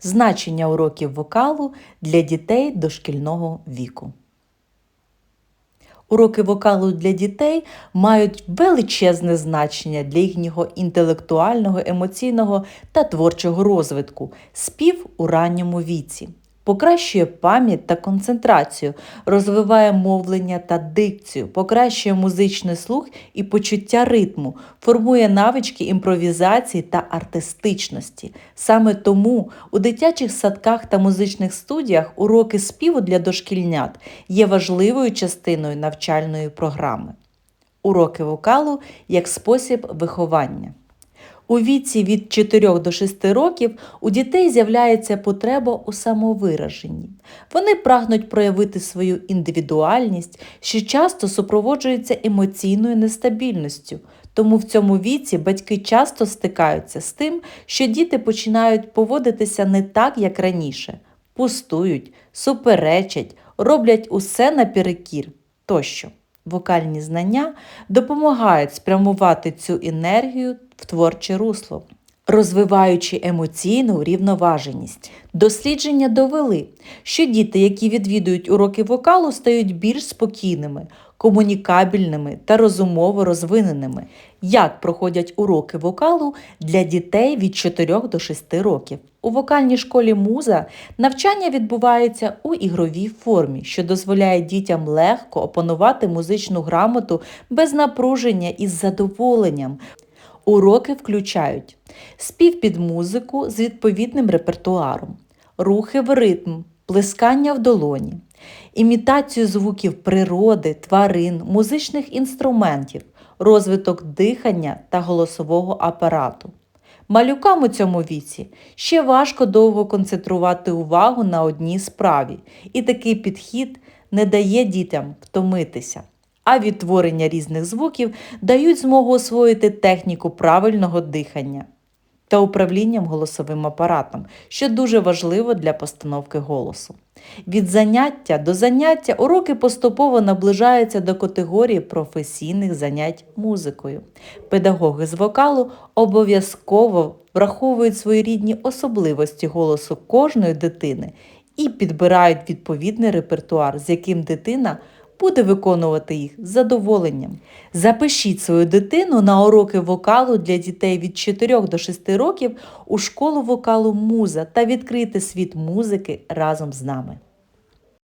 Значення уроків вокалу для дітей дошкільного віку. Уроки вокалу для дітей мають величезне значення для їхнього інтелектуального, емоційного та творчого розвитку, спів у ранньому віці. Покращує пам'ять та концентрацію, розвиває мовлення та дикцію, покращує музичний слух і почуття ритму, формує навички імпровізації та артистичності. Саме тому у дитячих садках та музичних студіях уроки співу для дошкільнят є важливою частиною навчальної програми. Уроки вокалу як спосіб виховання. У віці від 4 до 6 років у дітей з'являється потреба у самовираженні. Вони прагнуть проявити свою індивідуальність, що часто супроводжується емоційною нестабільністю. Тому в цьому віці батьки часто стикаються з тим, що діти починають поводитися не так, як раніше, пустують, суперечать, роблять усе наперекір тощо. Вокальні знання допомагають спрямувати цю енергію в творче русло, розвиваючи емоційну рівноваженість. Дослідження довели, що діти, які відвідують уроки вокалу, стають більш спокійними, комунікабельними та розумово розвиненими. Як проходять уроки вокалу для дітей від 4 до 6 років? У вокальній школі муза навчання відбувається у ігровій формі, що дозволяє дітям легко опанувати музичну грамоту без напруження і з задоволенням. Уроки включають спів під музику з відповідним репертуаром, рухи в ритм, плескання в долоні, імітацію звуків природи, тварин, музичних інструментів, розвиток дихання та голосового апарату. Малюкам у цьому віці ще важко довго концентрувати увагу на одній справі, і такий підхід не дає дітям втомитися. А відтворення різних звуків дають змогу освоїти техніку правильного дихання та управлінням голосовим апаратом, що дуже важливо для постановки голосу. Від заняття до заняття уроки поступово наближаються до категорії професійних занять музикою. Педагоги з вокалу обов'язково враховують своєрідні особливості голосу кожної дитини і підбирають відповідний репертуар, з яким дитина буде виконувати їх з задоволенням. Запишіть свою дитину на уроки вокалу для дітей від 4 до 6 років у школу вокалу Муза та відкрийте світ музики разом з нами.